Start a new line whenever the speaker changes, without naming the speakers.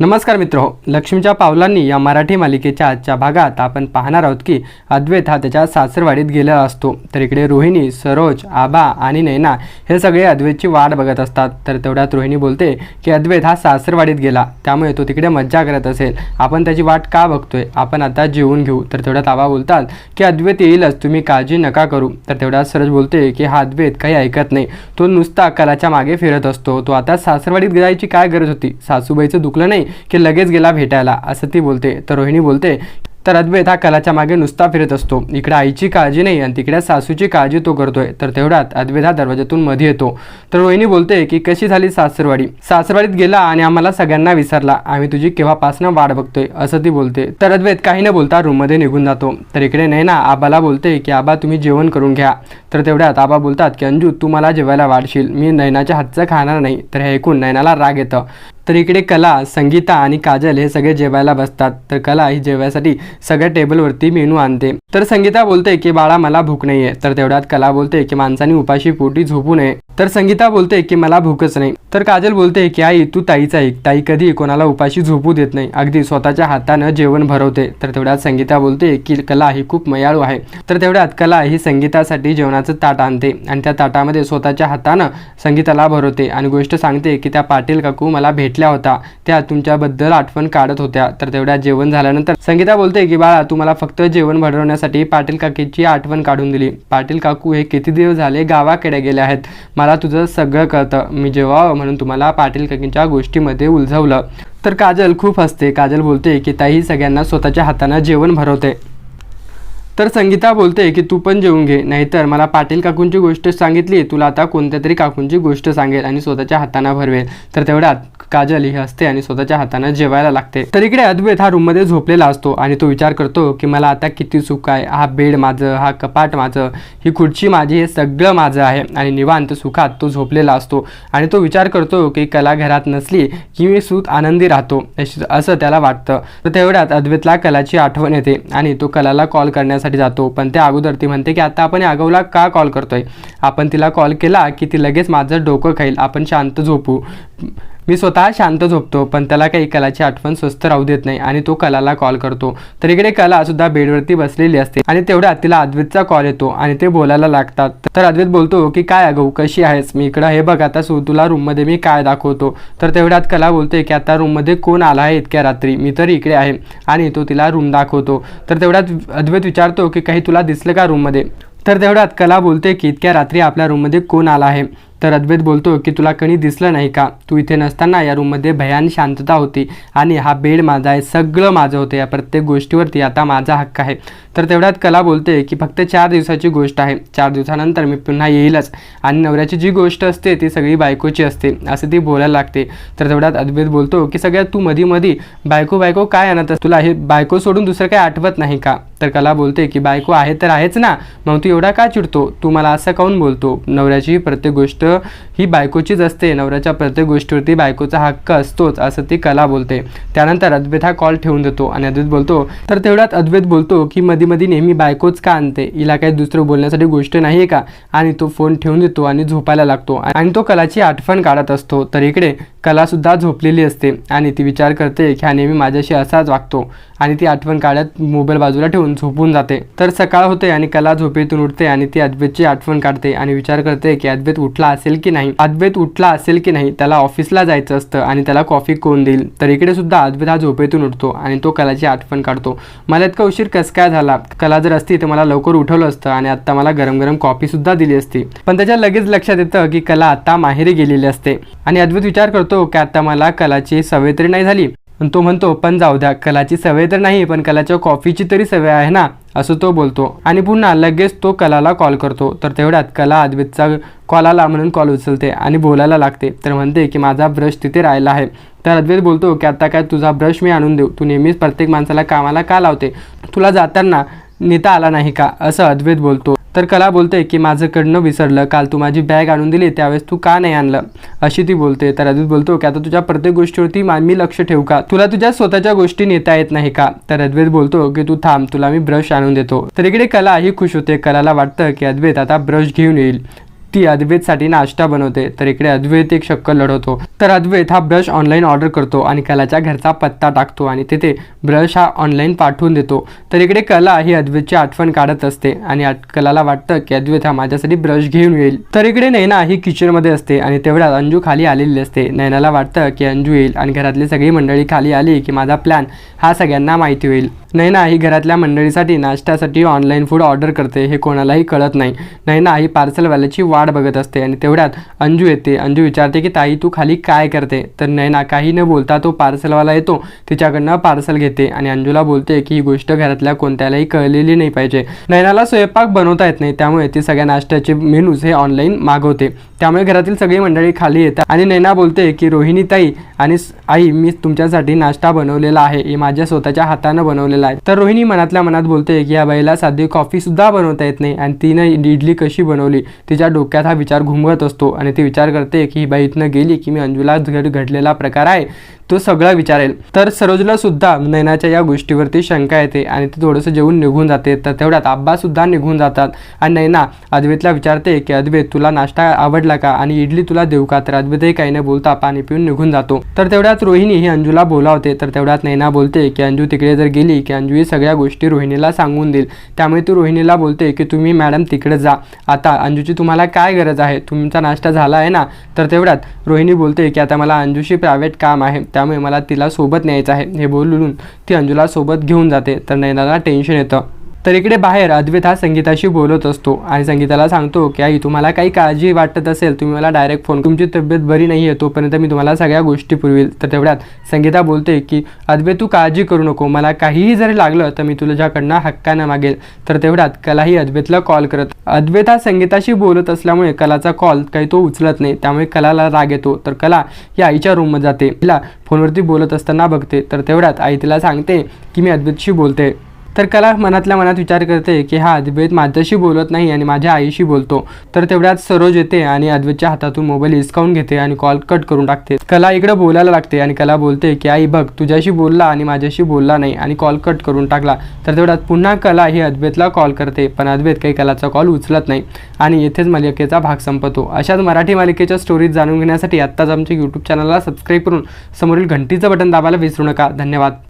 नमस्कार मित्र हो लक्ष्मीच्या पावलांनी या मराठी मालिकेच्या आजच्या भागात आपण पाहणार आहोत की अद्वैत हा त्याच्या सासरवाडीत गेलेला असतो. तर इकडे रोहिणी सरोज आबा आणि नैना हे सगळे अद्वैतची वाट बघत असतात. तर तेवढ्यात रोहिणी बोलते की अद्वैत हा सासरवाडीत गेला त्यामुळे तो तिकडे मज्जा करत असेल. आपण त्याची वाट का बघतोय? आपण आता जेवून घेऊ. तर तेवढ्यात आबा बोलतात की अद्वैत येईलच तुम्ही काळजी नका करू. तर तेवढ्यात सरोज बोलते की हा अद्वैत काही ऐकत नाही. तो नुसता कलाच्या मागे फिरत असतो. तो आता सासरवाडीत जायची काय गरज होती? सासूबाईचं दुखलं नाही? की लगेच गेला भेटायला असं ती बोलते. तर रोहिणी बोलते तर अद्वैत हा कलाच्या मागे नुसता फिरत असतो. इकडे आईची काळजी नाही आणि तिकडे सासूची काळजी तो करतोय. तर तेवढ्यात अद्वैत हा दरवाजातून मध्ये येतो. तर रोहिणी बोलते की कशी झाली सासरवाडी? सासरवाडीत गेला आणि आम्हाला सगळ्यांना विसरला. आम्ही तुझी केव्हापासनं वाट बघतोय असं ती बोलते. तर अद्वैत काही न बोलता रूममध्ये निघून जातो. तर इकडे नैना आबाला बोलते की आबा तुम्ही जेवण करून घ्या. तर तेवढ्यात आबा बोलतात की अंजू तू मला जेवायला वाढशील. मी नैनाच्या हातचं खाणार नाही. तर हे ऐकून नैनाला राग येतं. तर इकडे कला संगीता आणि काजल हे सगळे जेवायला बसतात. तर कला ही जेवायसाठी सगळ्या टेबलवरती मेनू आणते. तर संगीता बोलते की बाळा मला भूक नाहीये. तर तेवढ्यात कला बोलते की माणसाने उपाशी पोटी झोपू नये. तर संगीता बोलते की मला भूकच नाही. तर काजल बोलते की आई तू ताईचा ऐक ताई कधी कोणाला उपाशी झोपू देत नाही. अगदी स्वतःच्या हातानं जेवण भरवते. तर तेवढ्यात संगीता बोलते की कला ही खूप मयाळू आहे. तर तेवढ्यात कला ही संगीतासाठी जेवणाचं ताट आणते आणि त्या ताटामध्ये स्वतःच्या हातानं संगीताला भरवते आणि गोष्ट सांगते की त्या पाटील काकू मला भेटल्या होत्या त्या तुमच्याबद्दल आठवण काढत होत्या. तर तेवढ्यात जेवण झाल्यानंतर संगीता बोलते की बाळा तू मला फक्त जेवण भरवण्यासाठी पाटील काकीची आठवण काढून दिली. पाटील काकू हे किती दिवस झाले गावाकडे गेले आहेत. मला तुझं सगळं कळतं. मी जेव्हा म्हणून तुम्हाला पाटील काकींच्या गोष्टीमध्ये उलझवलं. तर काजल खूप हसते. काजल बोलते की ताई सगळ्यांना स्वतःच्या हातानं जेवण भरवते. तर संगीता बोलते की तू पण जेवून घे नाहीतर मला पाटील काकूंची गोष्ट सांगितली तुला आता कोणत्या तरी काकूंची गोष्ट सांगेल आणि स्वतःच्या हातानं भरवेल. तर तेवढ्यात काजल ही हसते आणि स्वतःच्या हातानं जेवायला लागते. तर इकडे अद्वैत हा रूममध्ये झोपलेला असतो आणि तो विचार करतो की मला आता किती सुख आहे हा बेड माझं हा कपाट माझं ही खुर्ची माझी हे सगळं माझं आहे. आणि निवांत सुखात तो झोपलेला असतो आणि तो विचार करतो की कला घरात नसली की मी सुत आनंदी राहतो. असं त्याला वाटतं. तर तेवढ्यात अद्वैतला कलाची आठवण येते आणि तो कलाला कॉल करण्यास करण्यासाठी जातो. पण त्या अगोदर ती म्हणते की आता आपण या आगवला का कॉल करतोय? आपण तिला कॉल केला की ती लगेच माझं डोकं खाईल. आपण शांत झोपू. मी स्वतः शांत झोपतो पण त्याला काही कलाची आठवण स्वस्त राहू देत नाही आणि तो कलाला कॉल करतो. तर इकडे कला सुद्धा बेडवरती बसलेली असते आणि तेवढ्यात तिला अद्वैतचा कॉल येतो आणि ते बोलायला लागतात. तर अद्वैत बोलतो की काय अगं कशी आहेस? मी इकडं हे बघ आता तुला रूममध्ये मी काय दाखवतो? तर तेवढ्यात कला बोलते की आता रूममध्ये कोण आला आहे इतक्या रात्री? मी तर इकडे आहे. आणि तो तिला रूम दाखवतो. तर तेवढ्यात अद्वैत विचारतो की काही तुला दिसलं का रूममध्ये तर तेवढ्यात कला बोलते की इतक्या रात्री आपल्या रूममध्ये कोण आला आहे? तर अद्वैत बोलतो की तुला कणी दिसलं नाही का? तू इथे नसताना या रूममध्ये भयान शांतता होती आणि हा बेड माझा आहे सगळं माझं होतं या प्रत्येक गोष्टीवरती आता माझा हक्क आहे. तर तेवढ्यात कला बोलते की फक्त चार दिवसाची गोष्ट आहे. चार दिवसानंतर मी पुन्हा येईलच आणि नवऱ्याची जी गोष्ट असते ती सगळी बायकोची असते असं ती बोलायला लागते. तर तेवढ्यात अद्वैत बोलतो की सगळ्यात तू मधी मधी बायको बायको काय आणत तुला हे बायको सोडून दुसरं काय आठवत नाही का? तर कला बोलते की बायको आहे तर आहेच ना. मग तू एवढा का चिडतो? तू मला असं काऊन बोलतो? नवऱ्याची प्रत्येक गोष्ट ही बायकोचीच असते. नवऱ्याच्या प्रत्येक गोष्टीवरती बायकोचा हक्क असतोच असं ती कला बोलते. त्यानंतर अद्वैत हा कॉल ठेवून देतो आणि अद्वैत बोलतो तर तेवढ्यात अद्वैत बोलतो की मधी मधी नेहमी बायकोच का आणते? हिला काही दुसरं बोलण्यासाठी गोष्ट नाही आहे का? आणि तो फोन ठेवून देतो आणि झोपायला लागतो. आणि तो कलाची आठवण काढत असतो. तर इकडे कलासुद्धा झोपलेली असते आणि ती विचार करते की हा नेहमी माझ्याशी असाच वागतो आणि ती आठवण काढत मोबाईल बाजूला ठेवून झोपून जाते. तर सकाळ होते आणि कला झोपेतून उठते आणि ती अद्वैतची आठवण काढते आणि विचार करते की अद्वैत उठला असेल की नाही. अद्वैत उठला असेल की नाही त्याला ऑफिसला जायचं असतं आणि त्याला कॉफी कोण देईल? तर इकडे सुद्धा अद्वैत हा झोपेतून उठतो आणि तो कलाची आठवण काढतो. मला इतका उशीर कस काय झाला? कला जर असती तर मला लवकर उठवलं असतं आणि आत्ता मला गरम गरम कॉफी सुद्धा दिली असती. पण त्याच्या लगेच लक्षात येतं की कला आता माहेरी गेलेली असते. आणि अद्वैत विचार करतो की आता मला कलाची सवय तरी नाही झाली. पण तो म्हणतो पण जाऊ द्या कलाची सवय तर नाही पण कलाच्या कॉफीची तरी सवय आहे ना असं तो बोलतो. आणि पुन्हा लगेच तो कलाला कॉल करतो. तर तेवढ्यात कला अद्वितचा कॉल आला म्हणून कॉल उचलते आणि बोलायला लागते. तर म्हणते की माझा ब्रश तिथे राहिला आहे. तर अद्वैत बोलतो की आता काय तुझा ब्रश मी आणून देऊ. तू नेहमीच प्रत्येक माणसाला कामाला का लावते? तुला जाताना नेता आला नाही का? असं अद्वैत बोलतो. तर कला बोलते की माझंकडनं विसरलं. काल तू माझी बॅग आणून दिली त्यावेळेस तू का नाही आणलं? अशी ती बोलते. तर अद्वैत बोलतो की आता तुझ्या प्रत्येक गोष्टीवरती मी लक्ष ठेवू का? तुला तुझ्या स्वतःच्या गोष्टी नेता येत नाही का? तर अद्वैत बोलतो की तू थांब तुला मी ब्रश आणून देतो. तर इकडे कला ही खुश होते. कलाला वाटतं की अद्वैत आता ब्रश घेऊन येईल. ती अद्वैतसाठी नाश्ता बनवते तर इकडे अद्वैत एक शक्कल लढवतो. तर अद्वैत हा ब्रश ऑनलाईन ऑर्डर करतो आणि कलाच्या घरचा पत्ता टाकतो आणि तिथे ब्रश हा ऑनलाईन पाठवून देतो. तर इकडे कला ही अद्वैतची आठवण काढत असते आणि कलाला वाटतं की अद्वैत हा माझ्यासाठी ब्रश घेऊन येईल. तर इकडे नैना ही किचनमध्ये असते आणि तेवढ्यात अंजू खाली आलेली असते. नैनाला वाटतं की अंजू येईल आणि घरातली सगळी मंडळी खाली आली की माझा प्लॅन हा सगळ्यांना माहिती होईल. नैना ही घरातल्या मंडळीसाठी नाश्त्यासाठी ऑनलाईन फूड ऑर्डर करते हे कोणालाही कळत नाही. नैना ही पार्सलवाल्याची वाट बघत असते आणि तेवढ्यात अंजू येते. अंजू विचारते की ताई तू खाली काय करते? तर नैना काही न बोलता तो पार्सलवाला येतो. तिच्याकडनं पार्सल घेते आणि अंजूला बोलते की ही गोष्ट घरातल्या कोणत्यालाही कळलेली नाही पाहिजे. नैनाला स्वयंपाक बनवता येत नाही. त्यामुळे ती सगळ्या नाश्त्याचे मेनूज हे ऑनलाईन मागवते. त्यामुळे घरातील सगळी मंडळी खाली येतात. आणि नैना बोलते की रोहिणी ताई आणि आई मी तुमच्यासाठी नाश्ता बनवलेला आहे. हे माझ्या स्वतःच्या हातानं बनवलेला आहे. तर रोहिणी मनातल्या मनात बोलते की या बाईला साधी कॉफी सुद्धा बनवता येत नाही आणि तिनं इडली कशी बनवली? तिच्या डोक्यात हा विचार घुमवत असतो आणि ती विचार करते की ही बाई इथनं गेली की मी अंजूला घड घडलेला प्रकार आहे. तो सगळा विचारेल. तर सरोजला सुद्धा नैनाच्या या गोष्टीवरती शंका येते आणि ते थोडंसं जेवून निघून जाते. तर तेवढ्यात आब्बासुद्धा निघून जातात आणि नैना अद्वैतला विचारते की अद्वैत तुला नाश्ता आवडला का? आणि इडली तुला देऊ का? तर अद्वैतही काही न बोलता पाणी पिऊन निघून जातो. तर तेवढ्यात रोहिणी ही अंजूला बोलावते. तर तेवढ्यात नैना बोलते की अंजू तिकडे जर गेली की अंजू ही सगळ्या गोष्टी रोहिणीला सांगून देईल. त्यामुळे ती रोहिणीला बोलते की तुम्ही मॅडम तिकडे जा. आता अंजूची तुम्हाला काय गरज आहे? तुमचा नाश्ता झाला आहे ना? तर तेवढ्यात रोहिणी बोलते की आता मला अंजूशी प्रायव्हेट काम आहे. त्यामुळे मला तिला सोबत न्यायचं आहे. हे बोलून ती अंजूला सोबत घेऊन जाते. तर नैनाला टेन्शन येतं. तर इकडे बाहेर अद्वैत हा संगीताशी बोलत असतो आणि संगीताला सांगतो की आई तुम्हाला काही काळजी वाटत असेल तुम्ही मला डायरेक्ट फोन तुमची तब्येत बरी नाही आहे तोपर्यंत मी तुम्हाला सगळ्या गोष्टी पुरवील. तर तेवढ्यात संगीता बोलते की अद्वैत तू काळजी करू नको. मला काहीही जरी लागलं तर मी तुझ्याकडनं हक्कानं मागेल. तर तेवढ्यात कलाही अद्वैतला कॉल करत. अद्वैत हा संगीताशी बोलत असल्यामुळे कलाचा कॉल काही तो उचलत नाही. त्यामुळे कलाला राग येतो. तर कला ही आईच्या रूममध्ये जाते. तिला फोनवरती बोलत असताना बघते. तर तेवढ्यात आई तिला सांगते की मी अद्वैतशी बोलते. तर कला मनातल्या मनात विचार करते की हा अद्वैत माझ्याशी बोलत नाही आणि माझ्या आईशी बोलतो. तर तेवढ्यात सरोज येते आणि अद्वैतच्या हातातून मोबाईल हिसकावून घेते आणि कॉल कट करून टाकते. कला इकडे बोलायला लागते आणि कला बोलते की आई बघ तुझ्याशी बोलला आणि माझ्याशी बोलला नाही आणि कॉल कट करून टाकला. तर तेवढ्यात पुन्हा कला ही अद्वैतला कॉल करते पण अद्वैत काही कलाचा कॉल उचलत नाही आणि येथेच मालिकेचा भाग संपतो. अशाच मराठी मालिकेच्या स्टोरीज जाणून घेण्यासाठी आत्ताच आमच्या यूट्यूब चॅनलला सबस्क्राईब करून समोरील घंटीचं बटन दाबायला विसरू नका. धन्यवाद.